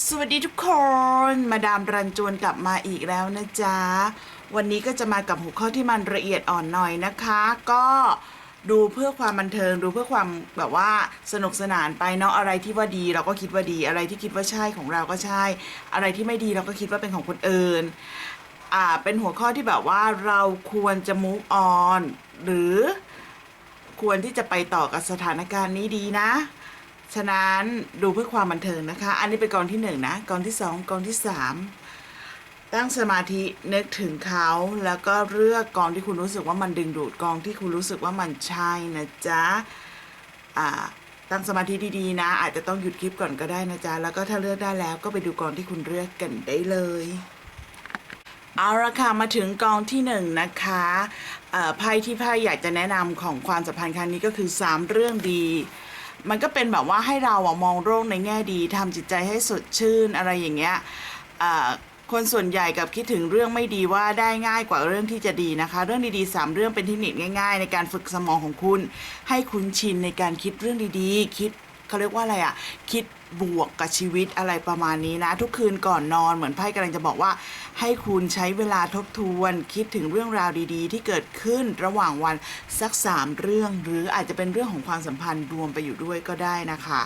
สวัสดีทุกคน มาดามรันจวนกลับมาอีกแล้วนะจ๊ะ วันนี้ก็จะมากับหัวข้อที่มันละเอียดอ่อนหน่อยนะคะ ก็ดูเพื่อความบันเทิงดูเพื่อความแบบว่าสนุกสนานไปเนาะอะไรที่ว่าดีเราก็คิดว่าดีอะไรที่คิดว่าใช่ของเราก็ใช่ อะไรที่ไม่ดีเราก็คิดว่าเป็นของคนอื่นอ่าเป็นหัวข้อที่แบบว่าเราควรจะ move on หรือควรที่จะไปต่อกับสถานการณ์นี้ดีนะ ฉะนั้นดูเพื่อความบันเทิงนะคะ อันนี้เป็นกองที่หนึ่งนะกองที่สองกองที่สามตั้งสมาธินึกถึงเขาแล้วก็เลือกกองที่คุณรู้สึกว่ามันดึงดูดกองที่คุณรู้สึกว่ามันใช่นะจ๊ะอ่าตั้งสมาธิดีๆนะ อาจจะต้องหยุดคลิปก่อนก็ได้นะจ๊ะแล้วก็ถ้าเลือกได้แล้วก็ไปดูกองที่คุณเลือกกันได้เลยเอาละค่ะมาถึงกองที่หนึ่งนะคะไพ่ที่ไพ่อยากจะแนะนำของความสัมพันธ์ครั้งนี้ก็คือ 3 เรื่องดี มันก็เป็นแบบว่าให้เราอะมองโลกในแง่ดีทำจิตใจให้สดชื่นอะไรอย่างเงี้ยคนส่วนใหญ่กับคิดถึงเรื่องไม่ดีว่าได้ง่ายกว่าเรื่องที่จะดีนะคะ เรื่องดีๆ3เรื่องเป็นเทคนิคง่าย ๆ ในการฝึกสมองของคุณ ให้คุ้นชินในการคิดเรื่องดีๆ คิดเขาเรียกว่าอะไรอะคิด บวกกับชีวิตอะไรประมาณนี้นะ ทุกคืนก่อนนอนเหมือนไพ่กำลังจะบอกว่า ให้คุณใช้เวลาทบทวน คิดถึงเรื่องราวดีๆ ที่เกิดขึ้นระหว่างวันสักสามเรื่อง หรืออาจจะเป็นเรื่องของความสัมพันธ์รวมไปอยู่ด้วยก็ได้นะคะ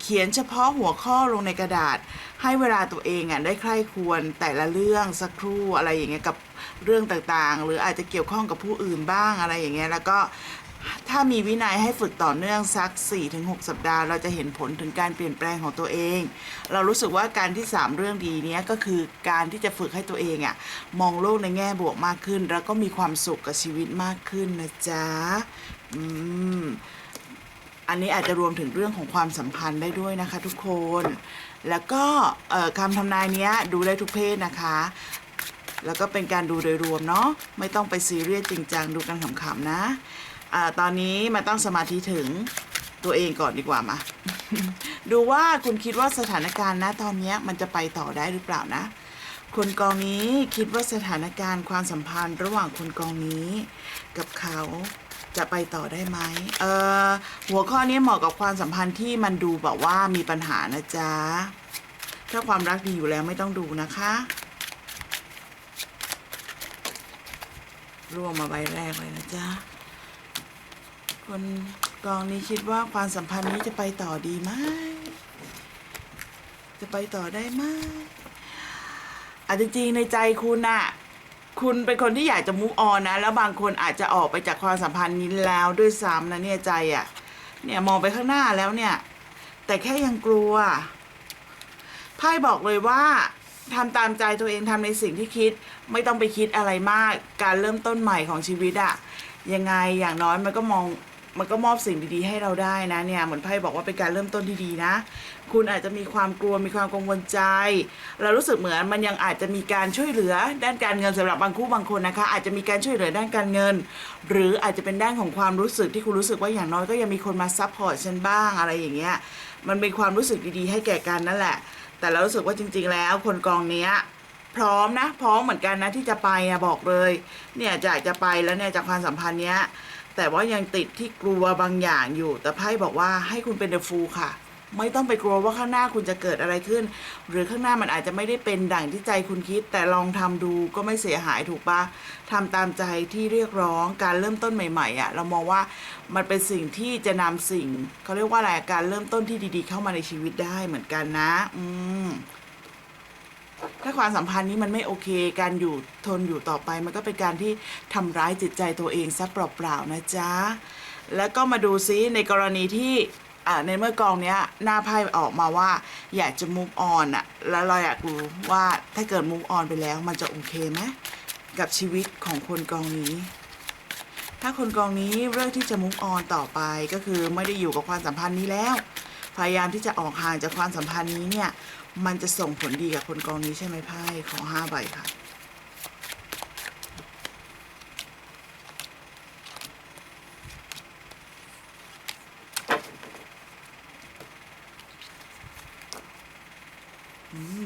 เขียนเฉพาะหัวข้อลงในกระดาษ ให้เวลาตัวเองอะได้ใคร่ควรแต่ละเรื่องสักครู่อะไรอย่างเงี้ยกับเรื่องต่างๆ หรืออาจจะเกี่ยวข้องกับผู้อื่นบ้างอะไรอย่างเงี้ยแล้วก็ ถ้ามีวินัยให้ฝึกต่อเนื่องสัก 4-6 สัปดาห์ เราจะเห็นผลถึงการเปลี่ยนแปลงของตัวเอง เรารู้สึกว่าการที่ 3 เรื่องดีนี้ก็คือการที่จะฝึกให้ตัวเองอะมองโลกในแง่บวกมากขึ้น แล้วก็มีความสุขกับชีวิตมากขึ้นนะจ๊ะอืมอันนี้อาจจะรวมถึงเรื่องของความสัมพันธ์ได้ด้วยนะคะทุกคน แล้วก็คำทำนายเนี้ยดูได้ทุกเพศนะคะแล้วก็เป็นการดูโดยรวมเนาะไม่ต้องไปซีเรียสจริงจังดูกันขำๆนะ อ่าตอนนี้มาตั้งสมาธิถึงตัวเองก่อนดีกว่ามา ดูว่าคุณคิดว่าสถานการณ์นะตอนนี้มันจะไปต่อได้หรือเปล่านะ คนกองนี้คิดว่าสถานการณ์ความสัมพันธ์ระหว่างคนกองนี้ กับเขาจะไปต่อได้ไหมเออหัวข้อนี้เหมาะกับความสัมพันธ์ที่มันดูแบบว่ามีปัญหานะจ๊ะ ถ้าความรักดีอยู่แล้วไม่ต้องดูนะคะรวมมาใบแรกเลยนะจ๊ะ คนกองนี้คิดว่าความสัมพันธ์นี้จะไปต่อดีไหมจะไปต่อได้ไหมอาจจะจริงในใจคุณอะคุณเป็นคนที่อยากจะมุกออนนะ แล้วบางคนอาจจะออกไปจากความสัมพันธ์นี้แล้วด้วยซ้ำนะเนี่ยใจอะเนี่ยมองไปข้างหน้าแล้วเนี่ย แต่แค่ยังกลัวไพ่บอกเลยว่าทำตามใจตัวเองทำในสิ่งที่คิดไม่ต้องไปคิดอะไรมาก การเริ่มต้นใหม่ของชีวิตอะยังไงอย่างน้อยมันก็มอง มันก็มอบสิ่งดีๆ ให้เราได้นะเนี่ยเหมือนไพ่บอกว่าเป็นการเริ่มต้นที่ดีนะ คุณอาจจะมีความกลัวมีความกังวลใจ เรารู้สึกเหมือนมันยังอาจจะมีการช่วยเหลือด้านการเงินสำหรับบางคู่บางคนนะคะ อาจจะมีการช่วยเหลือด้านการเงิน หรืออาจจะเป็นด้านของความรู้สึกที่คุณรู้สึกว่าอย่างน้อยก็ยังมีคนมาซัพพอร์ตฉันบ้างอะไรอย่างเงี้ยมันเป็นความรู้สึกดีๆ ให้แก่กันนั่นแหละ แต่เรารู้สึกว่าจริง ๆ แล้ว คนกองเนี้ยพร้อมนะพร้อมเหมือนกันนะที่จะไปอะบอกเลย เนี่ยจะจะไปแล้วเนี่ยจากความสัมพันธ์เนี้ย แต่ว่ายังติดที่กลัวบางอย่างอยู่ แต่ไพ่บอกว่าให้คุณเป็นเดอะฟูลค่ะ ไม่ต้องไปกลัวว่าข้างหน้าคุณจะเกิดอะไรขึ้น หรือข้างหน้ามันอาจจะไม่ได้เป็นดั่งที่ใจคุณคิด แต่ลองทำดูก็ไม่เสียหายถูกปะทำตามใจที่เรียกร้องการเริ่มต้นใหม่ๆอะ่ะเรามองว่ามันเป็นสิ่งที่จะนำสิ่งเขาเรียกว่าอะไรการเริ่มต้นที่ดี ๆ เข้ามาในชีวิตได้เหมือนกันนะ อืม ถ้าความสัมพันธ์นี้มันไม่โอเค การอยู่ทนอยู่ต่อไป มันก็เป็นการที่ทำร้ายจิตใจตัวเองซะเปล่าๆนะจ๊ะ แล้วก็มาดูซิในกรณีที่ในเมื่อกองเนี้ยหน้าไพ่ออกมาว่าอยากจะ move on อะแล้วเราอยากรู้ว่าถ้าเกิด move on ไปแล้ว มันจะโอเคไหมกับชีวิตของคนกองนี้ ถ้าคนกองนี้เลือกที่จะ move on ต่อไปก็คือไม่ได้อยู่กับความสัมพันธ์นี้แล้ว พยายามที่จะออกห่างจากความสัมพันธ์นี้เนี่ย มันจะส่งผลดีกับคนกองนี้ใช่ไหมไพ่ขอห้าใบค่ะ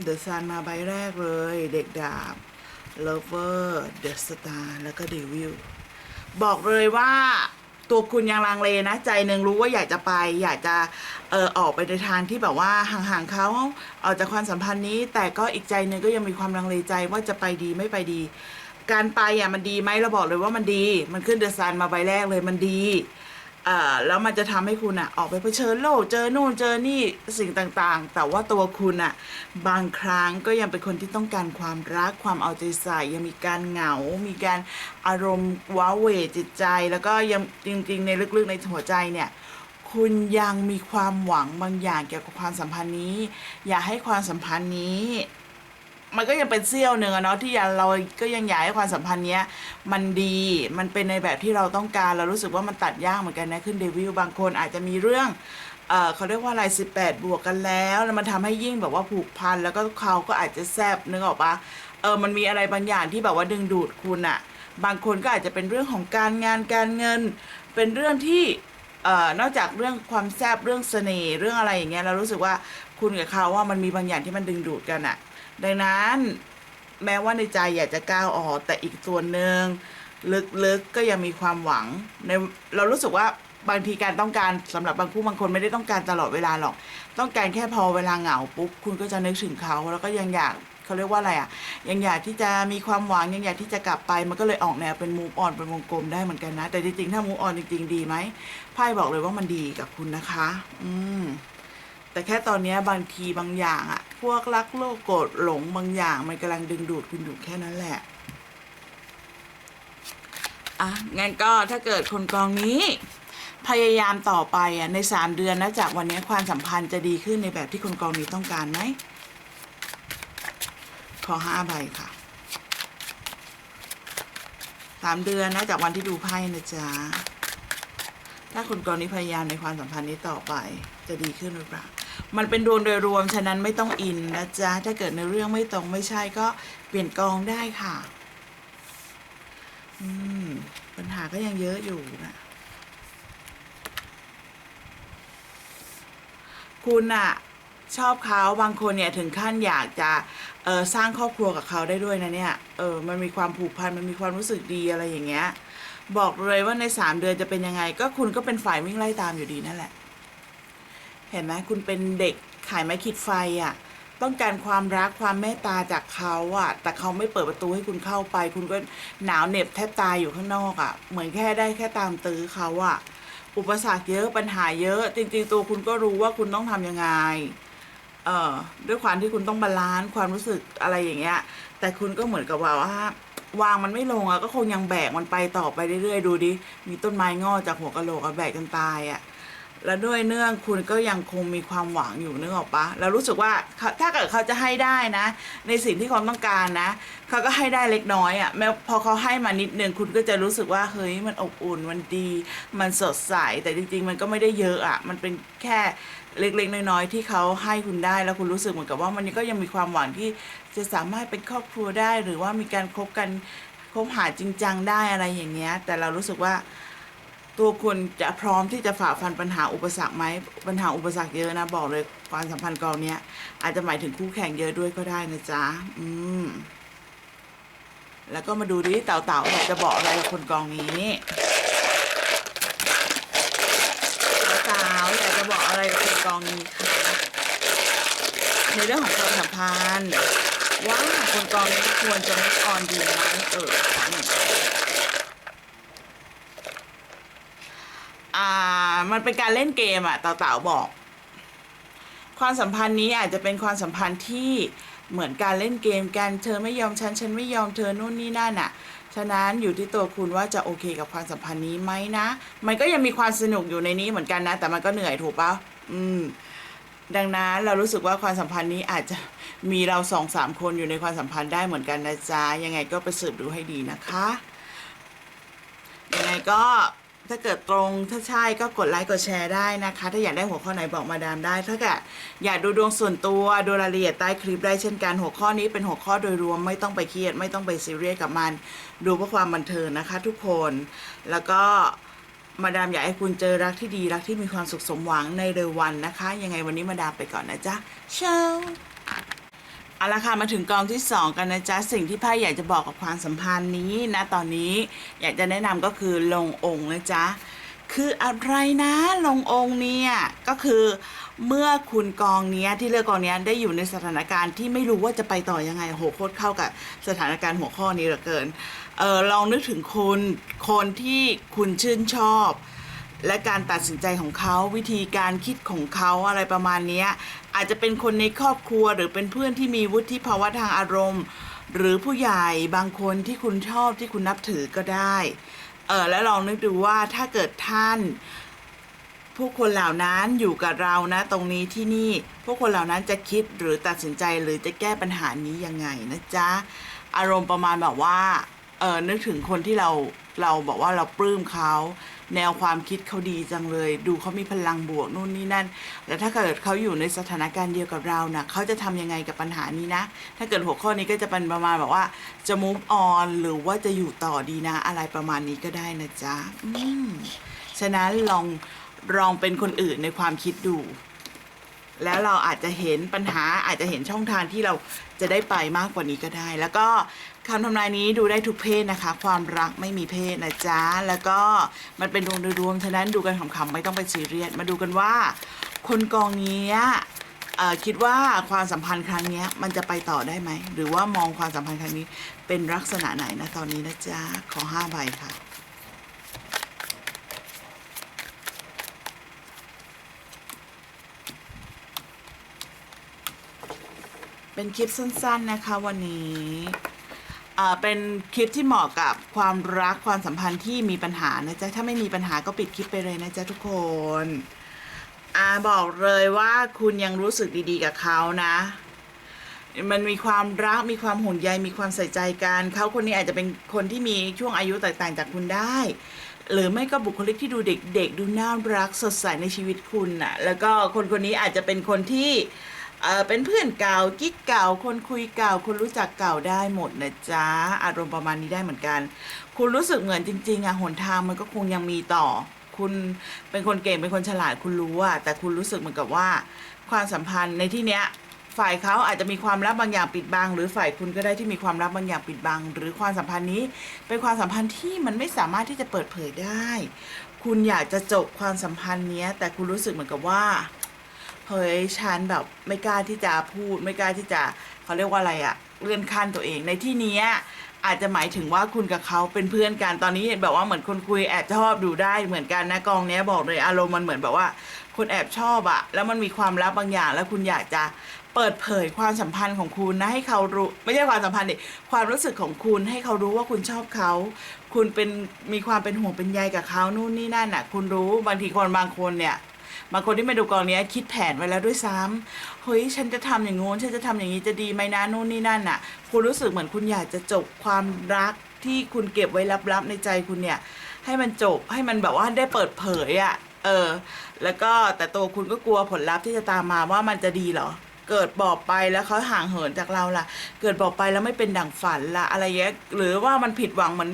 เดอะซันมาใบแรกเลย เด็กดาบ Lover The Star แล้วก็ Devil บอกเลยว่า ตัวคุณยังลังเลนะใจหนึ่งรู้ว่าอยากจะไป อยากจะเออออกไปในทางที่แบบว่าห่างๆเขาออกจากความสัมพันธ์นี้ แต่ก็อีกใจหนึ่งก็ยังมีความลังเลใจว่าจะไปดีไม่ไปดี การไปอะมันดีไหมเราบอกเลยว่ามันดี มันขึ้นเดอะซันมาใบแรกเลยมันดี แล้วมันจะทำให้คุณอะออกไปเผชิญโลกเจอนู่นเจอนี่สิ่งต่างๆ แต่ว่าตัวคุณอะบางครั้งก็ยังเป็นคนที่ต้องการความรักความเอาใจใส่ยังมีการเหงา มีการอารมณ์ว้าเหวจิตใจ แล้วก็ยังจริง ๆ ในลึกๆในหัวใจเนี่ยคุณยังมีความหวังบางอย่างเกี่ยวกับความสัมพันธ์นี้ อย่าให้ความสัมพันธ์นี้ มันก็ยังเป็นเสี้ยวหนึ่งอะเนาะที่ยังเราก็ยังอยากให้ความสัมพันธ์เนี้ย มันดีมันเป็นในแบบที่เราต้องการเรารู้สึกว่ามันตัดยากเหมือนกันนะขึ้นเดวิลบางคนอาจจะมีเรื่องเออเขาเรียกว่าอะไรสิบแปดบวกกันแล้ว แล้วมันทำให้ยิ่งแบบว่าผูกพัน แล้วก็เขาก็อาจจะแซบนึกออกปะเออมันมีอะไรบางอย่างที่แบบว่าดึงดูดคุณอะบางคนก็อาจจะเป็นเรื่องของการงานการเงิน เป็นเรื่องที่เอ่อนอกจากเรื่องความแซบเรื่องเสน่ห์เรื่องอะไรอย่างเงี้ยเรารู้สึกว่าคุณกับเขาว่ามันมีบางอย่างที่มันดึงดูดกันอะ ดังนั้นแม้ว่าในใจอยากจะก้าวออกแต่อีกส่วนหนึ่งลึกๆก็ยังมีความหวังในเรารู้สึกว่าบางทีการต้องการสำหรับบางผู้บางคนไม่ได้ต้องการตลอดเวลาหรอก ต้องการแค่พอเวลาเหงาปุ๊บคุณก็จะนึกถึงเขาแล้วก็ยังอยากเขาเรียกว่าอะไรอะ ยังอยากที่จะมีความหวังยังอยากที่จะกลับไปมันก็เลยออกแนวเป็นมูฟออนเป็นวงกลมได้เหมือนกันนะ แต่จริงๆถ้ามูฟออนจริงๆดีไหมไพ่บอกเลยว่ามันดีกับคุณนะคะ อืมแต่แค่ตอนนี้บางทีบางอย่างอะ พวกรักโลกโกรธหลงบางอย่าง มันกำลังดึงดูดคุณอยู่แค่นั้นแหละ อะ งั้นก็ถ้าเกิดคนกองนี้ พยายามต่อไปอะในสามเดือนนะจากวันนี้ความสัมพันธ์จะดีขึ้นในแบบที่คนกองนี้ต้องการไหมขอห้าใบค่ะสามเดือนนะจากวันที่ดูไพ่นะจ๊ะ ถ้าคุณกรณีพยายามในความสัมพันธ์นี้ต่อไปจะดีขึ้นหรือเปล่า มันเป็นดวงโดยรวมฉะนั้นไม่ต้องอินนะจ๊ะ ถ้าเกิดในเรื่องไม่ตรงไม่ใช่ก็เปลี่ยนกองได้ค่ะ อืม ปัญหาก็ยังเยอะอยู่นะคุณอะชอบเขาบางคนเนี่ยถึงขั้นอยากจะเออสร้างครอบครัวกับเขาได้ด้วยนะเนี่ยเออมันมีความผูกพันมันมีความรู้สึกดีอะไรอย่างเงี้ย บอกเลยว่าในสามเดือนจะเป็นยังไง ก็คุณก็เป็นฝ่ายวิ่งไล่ตามอยู่ดีนั่นแหละ เห็นไหมคุณเป็นเด็กขายไม้ขีดไฟอะ่ะ ต้องการความรักความเมตตาจากเขาอะ่ะ แต่เขาไม่เปิดประตูให้คุณเข้าไป คุณก็หนาวเหน็บแทบตายอยู่ข้างนอกอะ่ะ เหมือนแค่ได้แค่ตามตื้อเขาอะ่ะ อุปสรรคเยอะปัญหาเยอะ จริง ๆ ตัวคุณก็รู้ว่าคุณต้องทำยังไง เอ่อด้วยความที่คุณต้องบาลานซ์ความรู้สึกอะไรอย่างเงี้ย แต่คุณก็เหมือนกับว่าว่าวางมันไม่ลงอะก็คงยังแบกมันไปต่อไปเรื่อยๆ ดูดิ มีต้นไม้งอกจากหัวกะโหลกอะแบกจนตายอะ แล้วด้วยเนื่องคุณก็ยังคงมีความหวังอยู่นึกออกปะแล้วรู้สึกว่าถ้าเกิดเขาจะให้ได้นะ ในสิ่งที่เขาต้องการนะเขาก็ให้ได้เล็กน้อยอะแม้พอเขาให้มานิดนึงคุณก็จะรู้สึกว่าเฮ้ยมันอบอุ่นมันดี มันสดใสแต่จริง ๆ มันก็ไม่ได้เยอะอะมันเป็นแค่เล็กๆ น้อยๆที่เขาให้คุณได้แล้วคุณรู้สึกเหมือนกับว่ามันก็ยังมีความหวังที่จะสามารถเป็นครอบครัวได้ หรือว่ามีการคบกันคบหาจริงจังได้อะไรอย่างเงี้ย แต่เรารู้สึกว่า ตัวคุณจะพร้อมที่จะฝ่าฟันปัญหาอุปสรรคไหมปัญหาอุปสรรคเยอะนะบอกเลยความสัมพันธ์กองเนี้ยอาจจะหมายถึงคู่แข่งเยอะด้วยก็ได้นะจ๊ะอืมแล้วก็มาดูดิเต่าๆอยาจะบอกอะไรกับคนกองนี้เต่าๆอยากจะบอกอะไรกับคนกองนี้คะในเรื่องของความสัมพันธ์ว่าคนกองนี้ควรจะไม่ออนดีไหมเออข อ่า มันเป็นการเล่นเกมอะเต่าเต่าบอก ความสัมพันธ์นี้อาจจะเป็นความสัมพันธ์ที่เหมือนการเล่นเกมกัน เธอไม่ยอมฉัน ฉันไม่ยอมเธอนู่นนี่นั่นอะฉะนั้นอยู่ที่ตัวคุณว่าจะโอเคกับความสัมพันธ์นี้ไหมนะ มันก็ยังมีความสนุกอยู่ในนี้เหมือนกันนะ แต่มันก็เหนื่อยถูกปะอืม ดังนั้นเรารู้สึกว่าความสัมพันธ์นี้อาจจะมีเราสองสามคนอยู่ในความสัมพันธ์ได้เหมือนกันนะจ๊ะ ยังไงก็ไปสืบดูให้ดีนะคะ ยังไงก็ ถ้าเกิดตรงถ้าใช่ก็กดไลค์กดแชร์ได้นะคะ ถ้าอยากได้หัวข้อไหนบอกมาดามได้ ถ้าเกิดอยากดูดวงส่วนตัวดูรายละเอียดใต้คลิปได้เช่นกันหัวข้อนี้เป็นหัวข้อโดยรวมไม่ต้องไปเครียด ไม่ต้องไปซีเรียสกับมัน ดูเพื่อความบันเทิงนะคะ ทุกคนแล้วก็มาดามอยากให้คุณเจอรักที่ดีรักที่มีความสุขสมหวังในเร็ววันนะคะ ยังไงวันนี้มาดามไปก่อนนะจ๊ะเช้า เอาละค่ะมาถึงกองที่ 2 กันนะจ๊ะสิ่งที่ไพ่อยากจะบอกกับความสัมพันธ์นี้นะตอนนี้อยากจะแนะนำก็คือลงองค์นะจ๊ะคืออะไรนะลงองค์เนี่ยก็คือเมื่อคุณกองเนี้ยที่เลือกกองเนี้ยได้อยู่ในสถานการณ์ที่ไม่รู้ว่าจะไปต่อยังไงโหโคตรเข้ากับสถานการณ์หัวข้อนี้เหลือเกินเออลองนึกถึงคนคนที่คุณชื่นชอบ และการตัดสินใจของเขาวิธีการคิดของเขาอะไรประมาณนี้อาจจะเป็นคนในครอบครัวหรือเป็นเพื่อนที่มีวุฒิภาวะทางอารมณ์ หรือผู้ใหญ่บางคนที่คุณชอบที่คุณนับถือก็ได้เออแล้วลองนึกดูว่าถ้าเกิดท่านผู้คนเหล่านั้นอยู่กับเรานะตรงนี้ที่นี่พวกคนเหล่านั้นจะคิดหรือตัดสินใจหรือจะแก้ปัญหานี้ยังไงนะจ๊ะอารมณ์ประมาณแบบว่าเออนึกถึงคนที่เราเราบอกว่าเราปลื้มเขา แนวความคิดเขาดีจังเลย ดูเขามีพลังบวกนู่นนี่นั่น แล้วถ้าเกิดเขาอยู่ในสถานการณ์เดียวกับเรานะ่ะเขาจะทำยังไงกับปัญหานี้นะ ถ้าเกิดหัวข้อนี้ก็จะเป็นประมาณแบบว่าจะ move on หรือว่าจะอยู่ต่อดีนะ อะไรประมาณนี้ก็ได้นะจ๊ะฉะนั้นลองลองเป็นคนอื่นในความคิดดู แล้วเราอาจจะเห็นปัญหาอาจจะเห็นช่องทางที่เราจะได้ไปมากกว่านี้ก็ได้ แล้วก็คำทำนายนี้ดูได้ทุกเพศนะคะ ความรักไม่มีเพศนะจ๊ะ แล้วก็มันเป็นดวงโดยรวมฉะนั้นดูกันขำๆไม่ต้องไปซีเรียสมาดูกันว่า คนกองนี้คิดว่าความสัมพันธ์ครั้งนี้มันจะไปต่อได้ไหม หรือว่ามองความสัมพันธ์ครั้งนี้เป็นลักษณะไหนนะตอนนี้นะจ๊ะ ขอห้าใบค่ะ เป็นคลิปสั้นๆนะคะวันนี้อ่าเป็นคลิปที่เหมาะกับความรักความสัมพันธ์ที่มีปัญหานะจ๊ะถ้าไม่มีปัญหาก็ปิดคลิปไปเลยนะจ๊ะทุกคนอ่าบอกเลยว่าคุณยังรู้สึกดีๆกับเขานะ มันมีความรักมีความห่วงใยมีความใส่ใจกันเขาคนนี้อาจจะเป็นคนที่มีช่วงอายุแตกต่างจากคุณได้ หรือไม่ก็บุคลิกที่ดูเด็กๆดูน่ารักสดใสในชีวิตคุณน่ะ แล้วก็คนคนนี้อาจจะเป็นคนที่ เป็นเพื่อนเก่ากิ๊กเก่า คนคุยเก่า คนรู้จักเก่าได้หมดนะจ๊ะ อารมณ์ประมาณนี้ได้เหมือนกัน คุณรู้สึกเหมือนจริง ๆอะหนทางมันก็คงยังมีต่อ คุณเป็นคนเก่งเป็นคนฉลาดคุณรู้อะแต่คุณรู้สึกเหมือนกับว่า ความสัมพันธ์ในที่เนี้ยฝ่ายเขาอาจจะมีความลับบางอย่างปิดบัง หรือฝ่ายคุณก็ได้ที่มีความลับบางอย่างปิดบัง หรือความสัมพันธ์นี้เป็นความสัมพันธ์ที่มันไม่สามารถที่จะเปิดเผยได้ คุณอยากจะจบความสัมพันธ์เนี้ยแต่คุณรู้สึกเหมือนกับว่า เฮ้ยฉันแบบไม่กล้าที่จะพูด ไม่กล้าที่จะเขาเรียกว่าอะไรอะเลื่อนขั้นตัวเองในที่นี้อาจจะหมายถึงว่าคุณกับเขาเป็นเพื่อนกันตอนนี้แบบว่าเหมือนคนคุยแอบชอบดูได้เหมือนกันนะกองเนี้ยบอกเลยอารมณ์มันเหมือนแบบว่าคุณแอบชอบอะแล้วมันมีความลับบางอย่าง แล้วคุณอยากจะเปิดเผยความสัมพันธ์ของคุณนะให้เขารู้ไม่ใช่ความสัมพันธ์ดิความรู้สึกของคุณให้เขารู้ว่าคุณชอบเขา คุณเป็นมีความเป็นห่วงเป็นใยกับเขานู่นนี่นั่นอะคุณรู้บางทีคนบางคนเนี่ย บางคนที่มาดูกองนี้คิดแผนไว้แล้วด้วยซ้ำเฮ้ยฉันจะทำอย่างงู้นฉันจะทำอย่างนี้จะดีไหมนะนู่นนี่นั่นอะ คุณรู้สึกเหมือนคุณอยากจะจบความรักที่คุณเก็บไว้ลับๆในใจคุณเนี่ย ให้มันจบให้มันแบบว่าได้เปิดเผยอะ่ะเออ แล้วก็แต่ตัวคุณก็กลัวผลลัพธ์ที่จะตามมาว่ามันจะดีเหรอ เกิดบอกไปแล้วเขาห่างเหินจากเราล่ะ เกิดบอกไปแล้วไม่เป็นดั่งฝันล่ะ อะไรเงี้ยหรือว่ามันผิดหวังเหมือน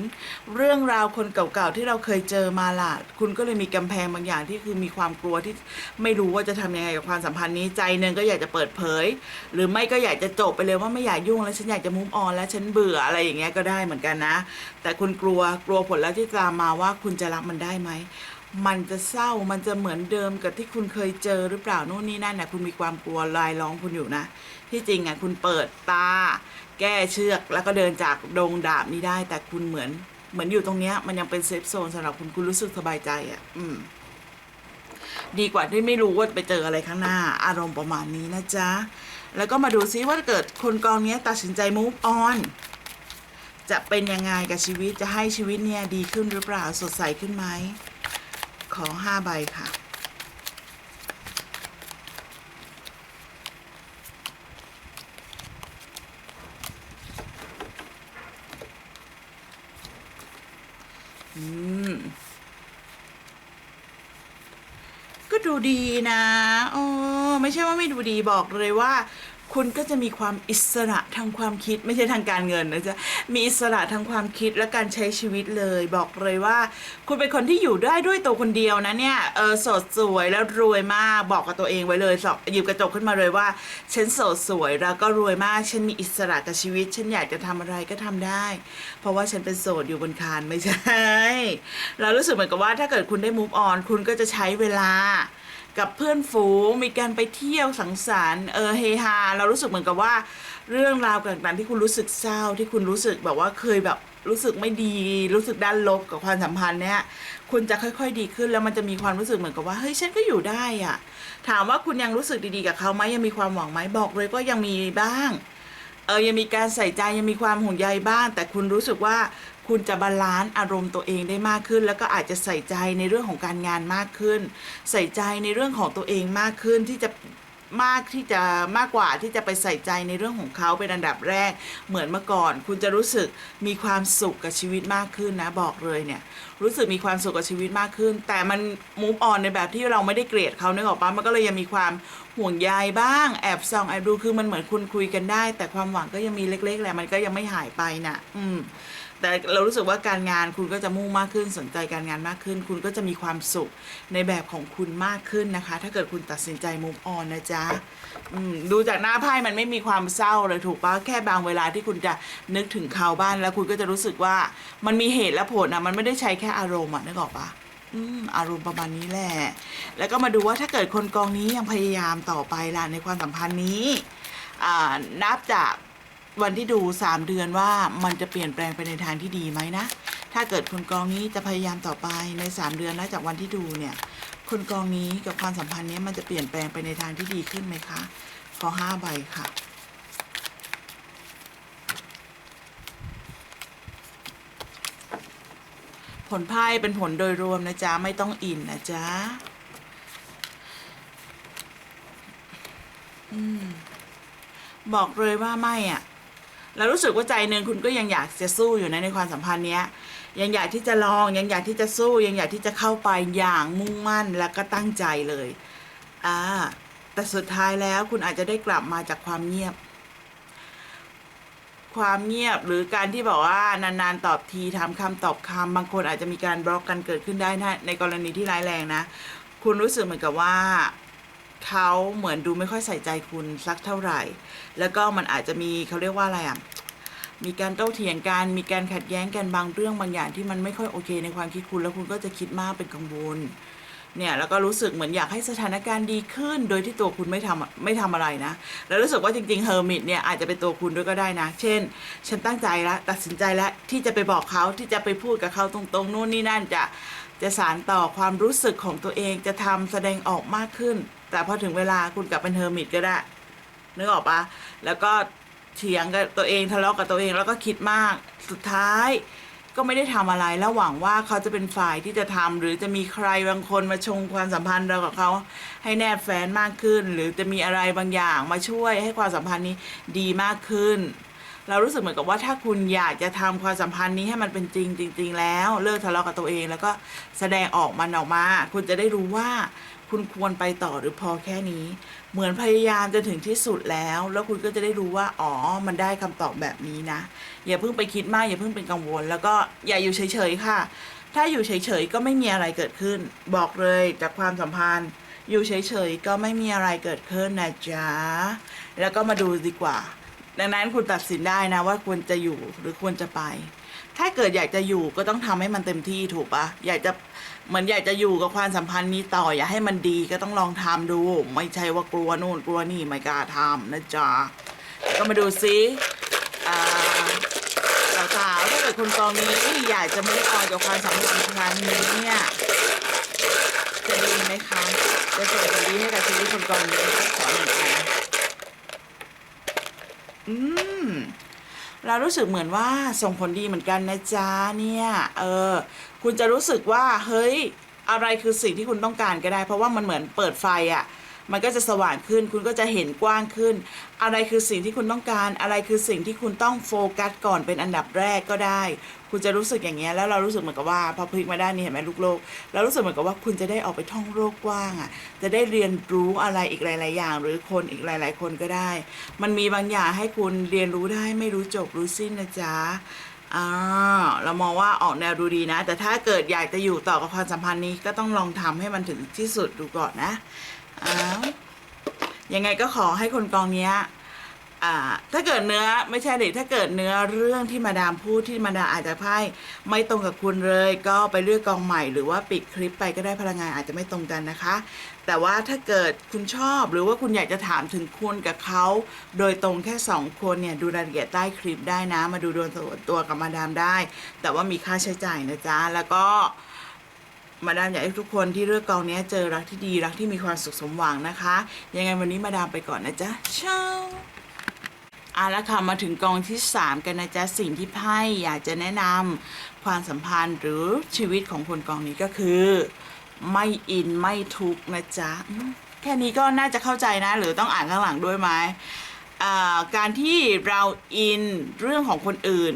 เรื่องราวคนเก่าๆที่เราเคยเจอมาล่ะ คุณก็เลยมีกำแพงบางอย่างที่คือมีความกลัวที่ไม่รู้ว่าจะทำยังไงกับความสัมพันธ์นี้ใจหนึ่งก็อยากจะเปิดเผย หรือไม่ก็อยากจะจบไปเลยว่าไม่อยากยุ่งแล้วฉันอยากจะมุมออนแล้วฉันเบื่ออะไรอย่างเงี้ยก็ได้เหมือนกันนะ แต่คุณกลัวกลัวผลแลัพธ์ที่ตามมาว่าคุณจะรับมันได้ไหม มันจะเศร้ามันจะเหมือนเดิมกับที่คุณเคยเจอหรือเปล่านู่นนี่นั่นนะคุณมีความกลัวลายล้อมคุณอยู่นะ ที่จริงอะคุณเปิดตา แก้เชือกแล้วก็เดินจากดงดาบนี้ได้ แต่คุณเหมือนเหมือนอยู่ตรงเนี้ยมันยังเป็นเซฟโซนสำหรับคุณคุณรู้สึกสบายใจอะ อืม ดีกว่าที่ไม่รู้ว่าไปเจออะไรข้างหน้า อารมณ์ประมาณนี้นะจ๊ะ แล้วก็มาดูซิว่าเกิดคนกองเนี้ยตัดสินใจ move on จะเป็นยังไงกับชีวิตจะให้ชีวิตเนี่ยดีขึ้นหรือเปล่าสดใสขึ้นไหม ขอห้าใบค่ะ อืม ก็ดูดีนะ โอ้ ไม่ใช่ว่าไม่ดูดีบอกเลยว่า คุณก็จะมีความอิสระทางความคิดไม่ใช่ทางการเงินนะจ๊ะมีอิสระทางความคิดและการใช้ชีวิตเลย บอกเลยว่า คุณเป็นคนที่อยู่ได้ด้วยตัวคนเดียวนะเนี่ยเออโสดสวยแล้วรวยมากบอกกับตัวเองไว้เลยสอบหยิบกระจกขึ้นมาเลยว่าฉันโสดสวยแล้วก็รวยมากฉันมีอิสระกับชีวิต ฉันอยากจะทำอะไรก็ทำได้ เพราะว่าฉันเป็นโสดอยู่บนคานไม่ใช่เรารู้สึกเหมือนกับว่าถ้าเกิดคุณได้ move on คุณก็จะใช้เวลา กับเพื่อนฝูงมีการไปเที่ยวสังสรรค์เออเฮฮาเรารู้สึกเหมือนกับว่า เรื่องราวต่างๆที่คุณรู้สึกเศร้าที่คุณรู้สึกแบบว่าเคยแบบรู้สึกไม่ดี รู้สึกด้านลบกับความสัมพันธ์เนี่ยคุณจะค่อยๆดีขึ้นแล้วมันจะมีความรู้สึกเหมือนกับว่าเฮ้ยฉันก็อยู่ได้อะถามว่าคุณยังรู้สึกดีๆกับเขาไหมยังมีความหวังไหมบอกเลยว่ายังมีบ้างเออยังมีการใส่ใจยังมีความห่วงใยบ้าง แต่คุณรู้สึกว่า คุณจะบาลานซ์อารมณ์ตัวเองได้มากขึ้น แล้วก็อาจจะใส่ใจในเรื่องของการงานมากขึ้น ใส่ใจในเรื่องของตัวเองมากขึ้นที่จะมากที่จะมากกว่าที่จะไปใส่ใจในเรื่องของเขาเป็นอันดับแรก เหมือนเมื่อก่อน คุณจะรู้สึกมีความสุขกับชีวิตมากขึ้นนะบอกเลยเนี่ย รู้สึกมีความสุขกับชีวิตมากขึ้น แต่มันมูฟออนในแบบที่เราไม่ได้เกลียดเขาเนึกออกปะมันก็เลยยังมีความห่วงใยบ้างแอบส่องแอบดูคือมันเหมือนคุณคุยกันได้ แต่ความหวังก็ยังมีเล็ก ๆแหละมันก็ยังไม่หายไปนะอืม แต่เรารู้สึกว่าการงานคุณก็จะมุ่งมากขึ้นสนใจการงานมากขึ้น คุณก็จะมีความสุขในแบบของคุณมากขึ้นนะคะ ถ้าเกิดคุณตัดสินใจมุมออนนะจ๊ะดูจากหน้าไพ่มันไม่มีความเศร้าเลยถูกปะแค่บางเวลาที่คุณจะนึกถึงเขาบ้านแล้วคุณก็จะรู้สึกว่ามันมีเหตุและผลอะมันไม่ได้ใช้แค่อารมณ์อะนึกออกปะอารมณ์ประมาณนี้แหละ แล้วก็มาดูว่าถ้าเกิดคนกองนี้ยังพยายามต่อไปล่ะในความสัมพันธ์นี้นับจาก วันที่ดู 3 เดือนว่ามันจะเปลี่ยนแปลงไปในทางที่ดีไหมนะ ถ้าเกิดคนกองนี้จะพยายามต่อไปใน 3 เดือนนับจากวันที่ดูเนี่ย คนกองนี้กับความสัมพันธ์เนี้ยมันจะเปลี่ยนแปลงไปในทางที่ดีขึ้นไหมคะ ขอห้าใบค่ะผลไพ่เป็นผลโดยรวมนะจ๊ะ ไม่ต้องอินนะจ๊ะอืมบอกเลยว่าไม่อะ่ะ แล้วรู้สึกว่าใจหนึ่งคุณก็ยังอยากจะสู้อยู่นะในความสัมพันธ์เนี้ยยังอยากที่จะลองยังอยากที่จะสู้ ยังอยากที่จะเข้าไปอย่างมุ่งมั่นและก็ตั้งใจเลยอ่าแต่สุดท้ายแล้วคุณอาจจะได้กลับมาจากความเงียบ ความเงียบหรือการที่บอกว่านานๆตอบทีถามคำตอบคำบางคนอาจจะมีการบล็อกกันเกิดขึ้นได้นะในกรณีที่ร้ายแรงนะ คุณรู้สึกเหมือนกับว่า เขาเหมือนดูไม่ค่อยใส่ใจคุณสักเท่าไหร่ แล้วก็มันอาจจะมีเขาเรียกว่าอะไรอะมีการโต้เถียงกันมีการขัดแย้งกันบางเรื่องบางอย่างที่มันไม่ค่อยโอเคในความคิดคุณ แล้วคุณก็จะคิดมากเป็นกังวลเนี่ยแล้วก็รู้สึกเหมือนอยากให้สถานการณ์ดีขึ้น โดยที่ตัวคุณไม่ทำไม่ทำอะไรนะ แล้วรู้สึกว่าจริงๆเฮอร์มิตเนี่ยอาจจะเป็นตัวคุณด้วยก็ได้นะ เช่น ฉันตั้งใจแล้วตัดสินใจแล้วที่จะไปบอกเขาที่จะไปพูดกับเขาตรงๆนู่นนี่นั่นจะจะสารต่อความรู้สึกของตัวเองจะทำแสดงออกมากขึ้น แต่พอถึงเวลาคุณกลับเป็นเฮอร์มิตก็ได้นึกออกปะแล้วก็เถียงกับตัวเองทะเลาะกับตัวเองแล้วก็คิดมากสุดท้ายก็ไม่ได้ทำอะไรแล้วหวังว่าเขาจะเป็นฝ่ายที่จะทำหรือจะมีใครบางคนมาชงความสัมพันธ์เรากับเขาให้แนบแฟนมากขึ้น หรือจะมีอะไรบางอย่างมาช่วยให้ความสัมพันธ์นี้ดีมากขึ้น เรารู้สึกเหมือนกับว่าถ้าคุณอยากจะทำความสัมพันธ์นี้ให้มันเป็นจริงจริง ๆ แล้ว เลิกทะเลาะกับตัวเอง แล้วก็แสดงออกมันออกมา คุณจะได้รู้ว่า คุณควรไปต่อหรือพอแค่นี้ เหมือนพยายามจะถึงที่สุดแล้ว แล้วคุณก็จะได้รู้ว่า อ๋อ มันได้คำตอบแบบนี้นะ อย่าเพิ่งไปคิดมาก อย่าเพิ่งเป็นกังวล แล้วก็อย่าอยู่เฉยๆค่ะ ถ้าอยู่เฉยๆก็ไม่มีอะไรเกิดขึ้น บอกเลยจากความสัมพันธ์ อยู่เฉยๆก็ไม่มีอะไรเกิดขึ้นนะจ๊ะ แล้วก็มาดูดีกว่า ดังนั้นคุณตัดสินได้นะว่าควรจะอยู่หรือควรจะไป ถ้าเกิดอยากจะอยู่ก็ต้องทำให้มันเต็มที่ถูกปะอยากจะเหมือนอยากจะอยู่กับความสัมพันธ์นี้ต่อ อยากให้มันดีก็ต้องลองทำดู ไม่ใช่ว่ากลัวนู่นกลัวนี่ไม่กล้าทำนะจ๊ะก็มาดูซิสาวๆถ้าเกิดคนกองนี้อยากจะไม่ออนกับความสัมพันธ์ครั้งนี้เนี่ยจะดีไหมคะจะส่งผลดีให้กับชีวิตคนกองนี้ขอหนึ่งอันอืม เรารู้สึกเหมือนว่าส่งผลดีเหมือนกันนะจ๊ะเนี่ยเออคุณจะรู้สึกว่าเฮ้ยอะไรคือสิ่งที่คุณต้องการก็ได้ เพราะว่ามันเหมือนเปิดไฟอะ มันก็จะสว่างขึ้น คุณก็จะเห็นกว้างขึ้น อะไรคือสิ่งที่คุณต้องการ อะไรคือสิ่งที่คุณต้องโฟกัสก่อนเป็นอันดับแรกก็ได้ คุณจะรู้สึกอย่างเงี้ยแล้วเรารู้สึกเหมือนกับว่าพอพลิกมาด้านนี้เห็นไหมลูกโลกเรารู้สึกเหมือนกับว่าคุณจะได้ออกไปท่องโลกกว้างอะจะได้เรียนรู้อะไรอีกหลาย ๆ อย่าง หรือคนอีกหลาย ๆ คนก็ได้ มันมีบางอย่างให้คุณเรียนรู้ได้ไม่รู้จบรู้สิ้นนะจ๊ะอ่าเรามองว่าออกแนวดูดีนะ แต่ถ้าเกิดอยากจะอยู่ต่อกับความสัมพันธ์นี้ก็ต้องลองทำให้มันถึงที่สุดดูก่อนนะ อ้าวยังไงก็ขอให้คนกองเนี้ยถ้าเกิดเนื้อไม่ใช่ด็กถ้าเกิดเนื้อเรื่องที่มาดามพูดที่มาดามอาจจะไพ่ไม่ตรงกับคุณเลย ก็ไปเลือกกองใหม่ หรือว่าปิดคลิปไปก็ได้พลังงานอาจจะไม่ตรงกันนะคะ แต่ว่าถ้าเกิดคุณชอบหรือว่าคุณอยากจะถามถึงคุณกับเขาโดยตรงแค่สองคนเนี่ยดูรายละเอียดใต้คลิปได้นะ มาดูดวงตัวกับมาดามได้ แต่ว่ามีค่าใช้จ่ายนะจ๊ะแล้วก็ มาดามอยากให้ทุกคนที่เลือกกองนี้เจอรักที่ดีรักที่มีความสุขสมหวังนะคะ ยังไงวันนี้มาดามไปก่อนนะจ๊ะเช้าเอาละค่ะมาถึงกองที่ 3 กันนะจ๊ะสิ่งที่ไพ่อยากจะแนะนำความสัมพันธ์หรือชีวิตของคนกองนี้ก็คือ ไม่อินไม่ทุกนะจ๊ะแค่นี้ก็น่าจะเข้าใจนะ หรือต้องอ่านข้างหลังด้วยไหมการที่เราอินเรื่องของคนอื่น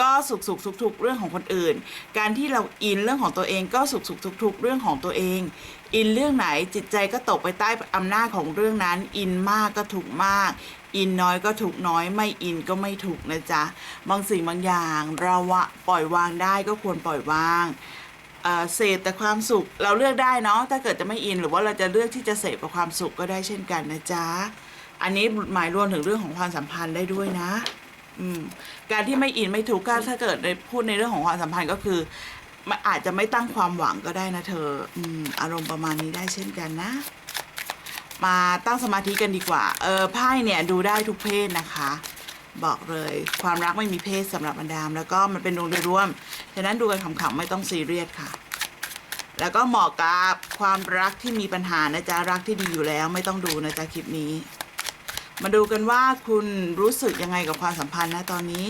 ก็สุขสุขทุกทุกเรื่องของคนอื่น การที่เราอินเรื่องของตัวเองก็สุขสุขทุกทุกเรื่องของตัวเอง อินเรื่องไหนจิตใจก็ตกไปใต้อำนาจของเรื่องนั้น อินมากก็ถูกมาก อินน้อยก็ถูกน้อย ไม่อินก็ไม่ถูกนะจ๊ะบางสิ่งบางอย่างเราอะปล่อยวางได้ก็ควรปล่อยวางเอ่อเสพแต่ความสุขเราเลือกได้เนาะถ้าเกิดจะไม่อินหรือว่าเราจะเลือกที่จะเสพกับความสุขก็ได้เช่นกันนะจ๊ะอันนี้หมายรวมถึงเรื่องของความสัมพันธ์ได้ด้วยนะ อืม การที่ไม่อินไม่ถูกก็ถ้าเกิดในพูดในเรื่องของความสัมพันธ์ก็คือมันอาจจะไม่ตั้งความหวังก็ได้นะเธออืมอารมณ์ประมาณนี้ได้เช่นกันนะ มาตั้งสมาธิกันดีกว่า เออไพ่เนี่ยดูได้ทุกเพศนะคะ บอกเลยความรักไม่มีเพศสำหรับมาดาม แล้วก็มันเป็นดวงโดยรวมฉะนั้นดูกันขำๆไม่ต้องซีเรียสค่ะ แล้วก็เหมาะกับความรักที่มีปัญหานะจ๊ะรักที่ดีอยู่แล้ว ไม่ต้องดูนะจ๊ะคลิปนี้ มาดูกันว่าคุณรู้สึกยังไงกับความสัมพันธ์นะตอนนี้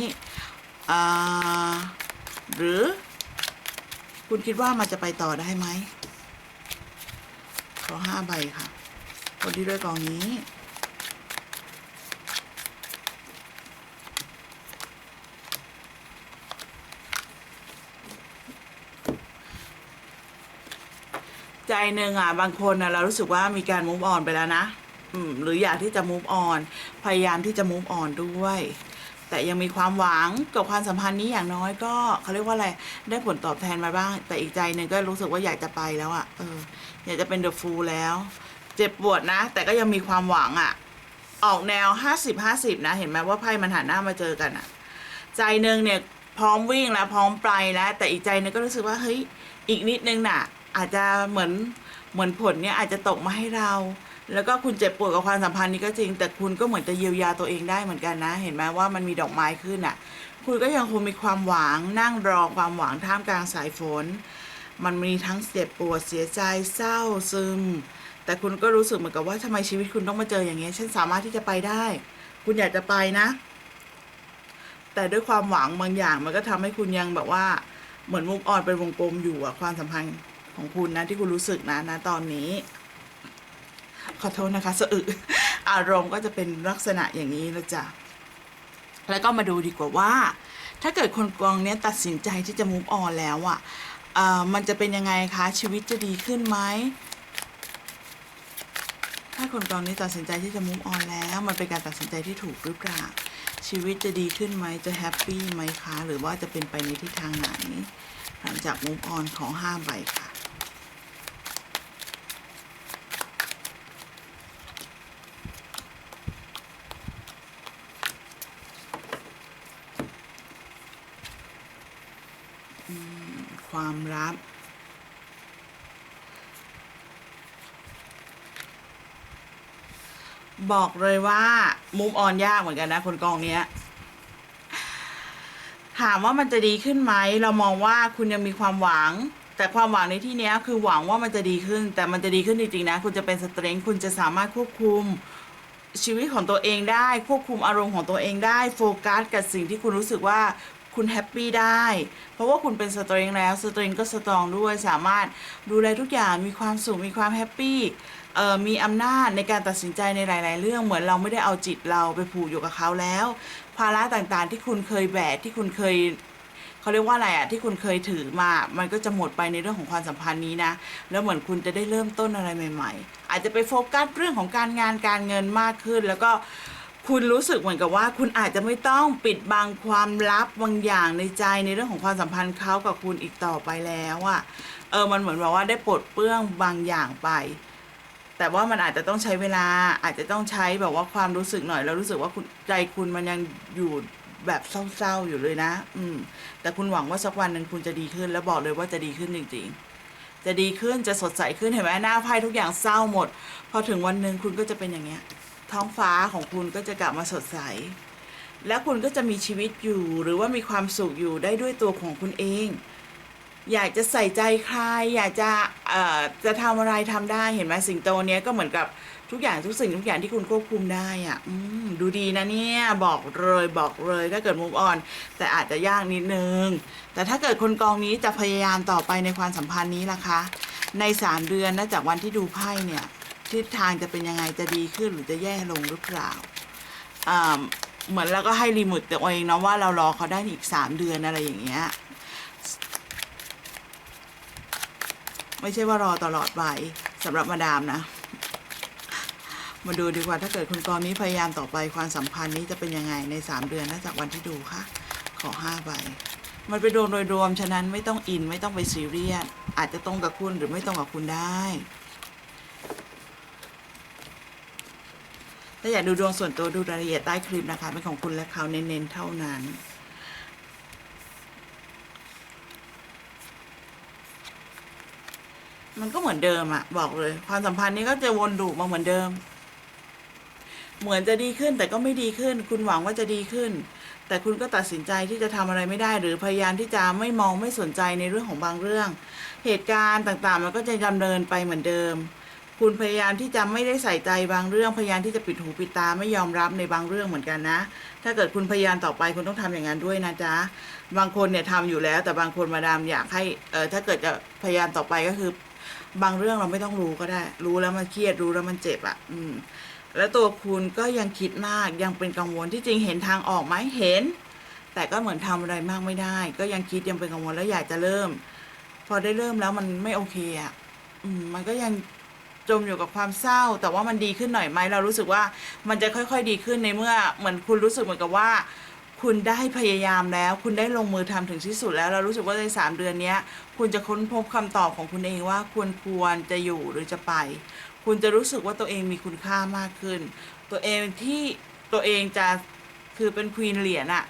หรือ คุณคิดว่ามันจะไปต่อได้ไหมขอห้าใบค่ะ คนที่ด้วยกองนี้ ใจหนึ่งอะ บางคนอะ เรารู้สึกว่ามีการ move on ไปแล้วนะ หรืออยากที่จะ move on พยายามที่จะ move on ด้วย แต่ยังมีความหวังกับความสัมพันธ์นี้อย่างน้อยก็เขาเรียกว่าอะไรได้ผลตอบแทนมาบ้าง แต่อีกใจหนึ่งก็รู้สึกว่าอยากจะไปแล้วอะเอออยากจะเป็น the fool แล้ว เจ็บปวดนะ แต่ก็ยังมีความหวังอะ ออกแนวห้าสิบห้าสิบนะ เห็นไหมว่าไพ่มันหันหน้ามาเจอกันอะ ใจหนึ่งเนี่ยพร้อมวิ่งแล้วพร้อมไปแล้ว แต่อีกใจนึงก็รู้สึกว่าเฮ้ยอีกนิดนึงน่ะ อาจจะเหมือนเหมือนผลเนี่ยอาจจะตกมาให้เรา แล้วก็คุณเจ็บปวดกับความสัมพันธ์นี้ก็จริง แต่คุณก็เหมือนจะเยียวยาตัวเองได้เหมือนกันนะ เห็นไหมว่ามันมีดอกไม้ขึ้นอะ คุณก็ยังคงมีความหวังนั่งรอความหวังท่ามกลางสายฝน มันมีทั้งเจ็บปวดเสียใจเศร้าซึม แต่คุณก็รู้สึกเหมือนกับว่าทำไมชีวิตคุณต้องมาเจออย่างเงี้ยฉันสามารถที่จะไปได้ คุณอยากจะไปนะ แต่ด้วยความหวังบางอย่างมันก็ทำให้คุณยังแบบว่าเหมือนมุกออนเป็นวงกลมอยู่อะความสัมพันธ์ของคุณนะที่คุณรู้สึกนะนะตอนนี้ ขอโทษนะคะสะอึกอารมณ์ก็จะเป็นลักษณะอย่างนี้นะจ๊ะแล้วก็มาดูดีกว่าว่า ถ้าเกิดคนกองเนี้ยตัดสินใจที่จะมุกออนแล้วอะ่ะมันจะเป็นยังไงคะชีวิตจะดีขึ้นไหมถ้าคนกองนี้ตัดสินใจที่จะมุ v ออนแล้ว มันเป็นการตัดสินใจที่ถูกหรือเปล่าชีวิตจะดีขึ้นไหมจะแฮปปี้ไหมคะ หรือว่าจะเป็นไปในทิศทางไหน หลังจากมุ v ออนของห้าใบค่ะ อืม ความลับบอกเลยว่ามุ v ออนยากเหมือนกันนะ คนกองเนี้ย ถามว่ามันจะดีขึ้นไหม เรามองว่าคุณยังมีความหวัง แต่ความหวังในที่เนี้ยคือหวังว่ามันจะดีขึ้น แต่มันจะดีขึ้นจริงๆนะ คุณจะเป็นสเตรนคุณจะสามารถควบคุมชีวิตของตัวเองได้ควบคุมอารมณ์ของตัวเองได้โฟกัสกับสิ่งที่คุณรู้สึกว่า คุณแฮปปี้ได้ เพราะว่าคุณเป็นสตริงแล้วสตริงก็สตรองด้วยสามารถดูแลทุกอย่างมีความสุขมีความแฮปปี้มีอำนาจในการตัดสินใจในหลาย ๆ เรื่องเหมือนเราไม่ได้เอาจิตเราไปผูกอยู่กับเขาแล้ว ภาระต่างๆ ที่คุณเคยแบกที่คุณเคยเขาเรียกว่าอะไรอะที่คุณเคยถือมา มันก็จะหมดไปในเรื่องของความสัมพันธ์นี้นะ แล้วเหมือนคุณจะได้เริ่มต้นอะไรใหม่ ๆ อาจจะไปโฟกัสเรื่องของการงานการเงินมากขึ้น แล้วก็ คุณรู้สึกเหมือนกับว่าคุณอาจจะไม่ต้องปิดบังความลับบางอย่างในใจในเรื่องของความสัมพันธ์เขากับคุณอีกต่อไปแล้วอะเออมันเหมือนแบบว่าได้ปลดเปลื้องบางอย่างไป แต่ว่ามันอาจจะต้องใช้เวลาอาจจะต้องใช้แบบว่าความรู้สึกหน่อย แล้วรู้สึกว่าคุณใจคุณมันยังอยู่แบบเศร้าๆอยู่เลยนะ อืม แต่คุณหวังว่าสักวันหนึ่งคุณจะดีขึ้น แล้วบอกเลยว่าจะดีขึ้นจริงๆ จะดีขึ้นจะสดใสขึ้นเห็นไหมหน้าไพ่ทุกอย่างเศร้าหมด พอถึงวันหนึ่งคุณก็จะเป็นอย่างเงี้ย ท้องฟ้าของคุณก็จะกลับมาสดใส และคุณก็จะมีชีวิตอยู่หรือว่ามีความสุขอยู่ได้ด้วยตัวของคุณเอง อยากจะใส่ใจใคร อยากจะเอ่อจะทำอะไรทำได้เห็นไหมสิงโตเนี้ยก็เหมือนกับทุกอย่างทุกสิ่งทุกอย่างที่คุณควบคุมได้อะอดูดีนะเนี่ยบอกเลยบอกเลยถ้าเกิดมุ v ออน แต่อาจจะยากนิดนึง แต่ถ้าเกิดคนกองนี้จะพยายามต่อไปในความสัมพันธ์นี้ล่ะคะ ในสามเดือนนะจากวันที่ดูไพ่เนี่ย ทิศทางจะเป็นยังไงจะดีขึ้นหรือจะแย่ลงหรือเปล่าเหมือนเราก็ให้ลิมิตตัวเองเนาะว่าเรารอเขาได้อีกสามเดือนอะไรอย่างเงี้ยไม่ใช่ว่ารอตลอดไปสำหรับมาดามนะ มาดูดีกว่าถ้าเกิดคุณกรณ์นี้พยายามต่อไปความสัมพันธ์นี้จะเป็นยังไงในสามเดือนนะจากวันที่ดูค่ะ ขอห้าใบมันไปโดนโดยรวม ฉะนั้นไม่ต้องอินไม่ต้องไปซีเรียสอาจจะตรงกับคุณหรือไม่ตรงกับคุณได้ ถ้าอยากดูดวงส่วนตัวดูรายละเอียดใต้คลิปนะคะ เป็นของคุณและเขาเน้นๆเท่านั้นมันก็เหมือนเดิมอะบอกเลย ความสัมพันธ์นี้ก็จะวนลูปมาเหมือนเดิม เหมือนจะดีขึ้นแต่ก็ไม่ดีขึ้น คุณหวังว่าจะดีขึ้น แต่คุณก็ตัดสินใจที่จะทำอะไรไม่ได้ หรือพยายามที่จะไม่มองไม่สนใจในเรื่องของบางเรื่อง เหตุการณ์ต่างๆ มันก็จะดำเนินไปเหมือนเดิม คุณพยายามที่จะไม่ได้ใส่ใจบางเรื่อง พยายามที่จะปิดหูปิดตาไม่ยอมรับในบางเรื่องเหมือนกันนะ ถ้าเกิดคุณพยายามต่อไปคุณต้องทำอย่างนั้นด้วยนะจ๊ะ บางคนเนี่ยทำอยู่แล้ว แต่บางคนมาดามอยากให้เออถ้าเกิดจะพยายามต่อไปก็คือ บางเรื่องเราไม่ต้องรู้ก็ได้ รู้แล้วมันเครียดรู้แล้วมันเจ็บอะ่ะ อืม แล้วตัวคุณก็ยังคิดมากยังเป็นกังวลที่จริงเห็นทางออกไหมเห็น แต่ก็เหมือนทำอะไรมากไม่ได้ ก็ยังคิดยังเป็นกังวลแล้วอยากจะเริ่ม พอได้เริ่มแล้วมันไม่โอเคอะ่ะอืมมันก็ยัง จมอยู่กับความเศร้า แต่ว่ามันดีขึ้นหน่อยไหมเรารู้สึกว่ามันจะค่อยๆดีขึ้นในเมื่อเหมือนคุณรู้สึกเหมือนกับว่า คุณได้พยายามแล้ว คุณได้ลงมือทำถึงที่สุดแล้ว เรารู้สึกว่าในสามเดือนนี้คุณจะค้นพบคำตอบของคุณเองว่าควรควรจะอยู่หรือจะไป คุณจะรู้สึกว่าตัวเองมีคุณค่ามากขึ้น ตัวเองที่ตัวเองจะคือเป็นควีนเหรียญอะ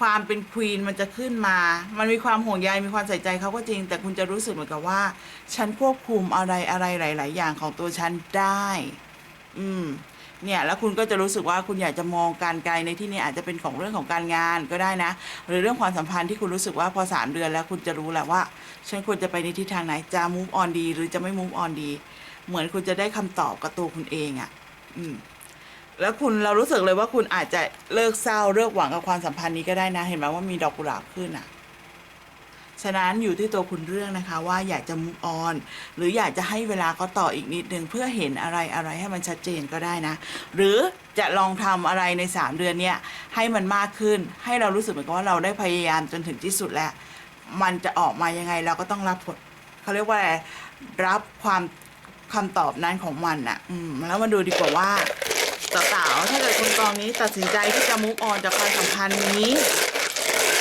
ความเป็นควีนมันจะขึ้นมา มันมีความห่วงใยมีความใส่ใจเขาก็จริง แต่คุณจะรู้สึกเหมือนกับว่า ฉันควบคุมอะไรอะไรหลาย ๆ อย่างของตัวฉันได้ อืม เนี่ยแล้วคุณก็จะรู้สึกว่าคุณอยากจะมองการไกลในที่นี้อาจจะเป็นของเรื่องของการงานก็ได้นะ หรือเรื่องความสัมพันธ์ที่คุณรู้สึกว่าพอสามเดือนแล้วคุณจะรู้แหละว่าฉันควรจะไปในทิศทางไหนจะ move on ดี หรือจะไม่ move on ดี เหมือนคุณจะได้คำตอบกับตัวคุณเองอะ่ะ อืม แล้วคุณเรารู้สึกเลยว่าคุณอาจจะเลิกเศร้าเลิกหวังกับความสัมพันธ์นี้ก็ได้นะ เห็นไหมว่ามีดอกกุหลาบขึ้นอะ ฉะนั้นอยู่ที่ตัวคุณเรื่องนะคะ ว่าอยากจะ move on หรืออยากจะให้เวลาเขาต่ออีกนิดนึงเพื่อเห็นอะไรอะไรให้มันชัดเจนก็ได้นะ หรือจะลองทำอะไรใน 3 เดือนเนี้ยให้มันมากขึ้น ให้เรารู้สึกเหมือนกับว่าเราได้พยายามจนถึงที่สุดแล้ว มันจะออกมายังไงเราก็ต้องรับผลเขาเรียกว่ารับความคำตอบนั้นของมันอะ อืม แล้วมาดูดีกว่าว่า สาวๆถ้าเกิดคนกองนี้ตัดสินใจที่จะมุฟออนจากความสัมพันธ์นี้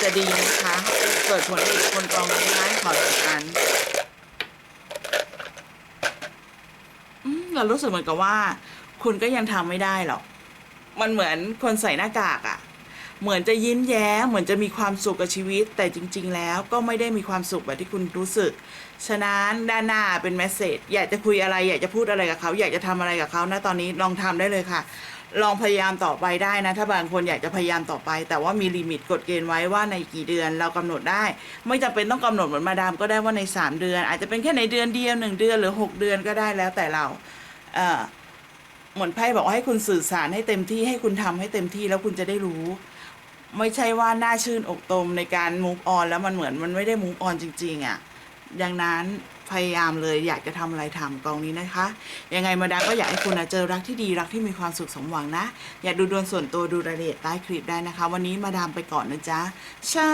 จะดีนะคะ เกิดผลดีคนกองนี้ได้ขอจากนั้นเรารู้สึกเหมือนกับว่า คุณก็ยังทำไม่ได้หรอก มันเหมือนคนใส่หน้ากากอะ่ะ เหมือนจะยิ้มแย้มเหมือนจะมีความสุขกับชีวิต แต่จริง ๆ แล้วก็ไม่ได้มีความสุขแบบที่คุณรู้สึก ฉะนั้นด้านหน้าเป็นแมสเซจอยากจะคุยอะไร อยากจะพูดอะไรกับเขา อยากจะทำอะไรกับเขานะตอนนี้ลองทำได้เลยค่ะ ลองพยายามต่อไปได้นะ ถ้าบางคนอยากจะพยายามต่อไป แต่ว่ามีลิมิตกฎเกณฑ์ไว้ว่าในกี่เดือนเรากำหนดได้ ไม่จำเป็นต้องกำหนดเหมือนมาดามก็ได้ว่าใน 3 เดือน อาจจะเป็นแค่ในเดือนเดียวหนึ่งเดือนหรือ 6 เดือนก็ได้แล้วแต่เราเอ่อเหมือนไพ่บอกว่าให้คุณสื่อสารให้เต็มที่ให้คุณทำให้เต็มที่แล้วคุณจะได้รู้ ไม่ใช่ว่าหน้าชื่นอกตมในการมูฟออนแล้วมันเหมือนมันไม่ได้มูฟออนจริง ๆอะ่ะดังนั้นพยายามเลยอยากจะทำอะไรทำกองนี้นะคะ ยังไงมาดามก็อยากให้คุณนะเจอรักที่ดีรักที่มีความสุขสมหวังนะ อย่าดูดวงส่วนตัวดูรายละเอียดใต้คลิปได้นะคะ วันนี้มาดามไปก่อนนะจ๊ะเช้า